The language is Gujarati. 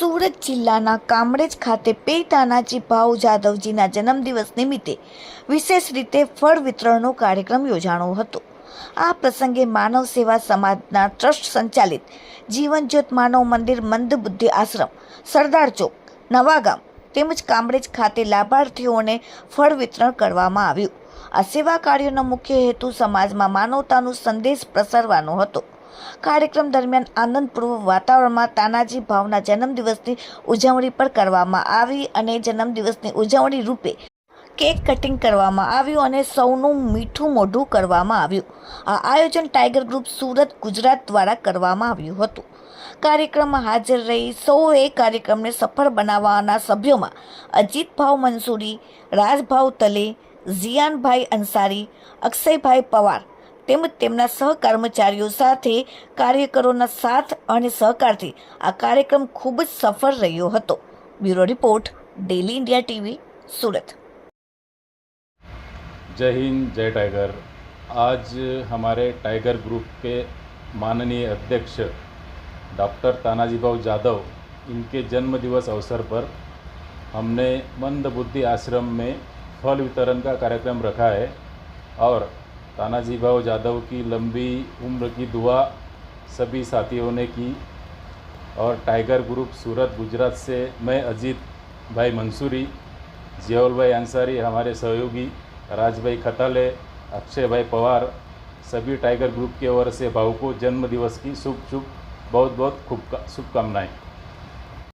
સુરત જિલ્લાના કામરેજ ખાતે પે તાનાજી ભાવ જાદવજીના જન્મદિવસ નિમિત્તે વિશેષ રીતે ફળ વિતરણનો કાર્યક્રમ યોજાણો હતો. આ પ્રસંગે માનવ સેવા સમાજના ટ્રસ્ટ સંચાલિત જીવનજ્યોત માનવ મંદિર મંદ બુદ્ધિ આશ્રમ, સરદાર ચોક નવાગામ તેમજ કામરેજ ખાતે લાભાર્થીઓને ફળ વિતરણ કરવામાં આવ્યું. આ સેવા કાર્યનો મુખ્ય હેતુ સમાજમાં માનવતાનો સંદેશ પ્રસારવાનો હતો. કાર્યક્રમ દરમિયાન આનંદપૂર્વક વાતાવરણમાં તાનાજી ભાવના જન્મદિવસની ઉજવણી પણ કરવામાં આવી અને જન્મદિવસની ઉજવણી રૂપે કેક કટિંગ કરવામાં આવ્યું અને સૌનું મીઠું મોઢું કરવામાં આવ્યું. આ આયોજન ટાઈગર ગ્રુપ સુરત, ગુજરાત દ્વારા કરવામાં આવ્યું હતું. કાર્યક્રમમાં હાજર રહી સૌએ કાર્યક્રમને સફળ બનાવવાના સભ્યોમાં અજીતભાવ મંસૂરી, રાજભાવ તલે ઝિયાનભાઈ અંસારી, અક્ષયભાઈ પવાર તેમજ તેમના સહકર્મચારીઓ સાથે કાર્યકરોના સાથ અને સહકારથી આ કાર્યક્રમ ખૂબ જ સફળ રહ્યો હતો bureau report daily India TV Surat जय हिंद जय टाइगर आज हमारे टाइगर ग्रुप के माननीय अध्यक्ष डॉक्टर तानाजी भाव जादव इनके जन्म दिवस अवसर पर हमने मंद बुद्धि आश्रम में फल वितरण का कार्यक्रम रखा है और तानाजी भाव जादव की लंबी उम्र की दुआ सभी साथियों ने की और टाइगर ग्रुप सूरत, गुजरात से मैं अजीत भाई मंसूरी, जियाउल भाई अंसारी, हमारे सहयोगी राज भाई खताले, अक्षय भाई पवार, सभी टाइगर ग्रुप की ओर से भाव को जन्मदिवस की शुभ शुभ बहुत बहुत खूब शुभकामनाएँ।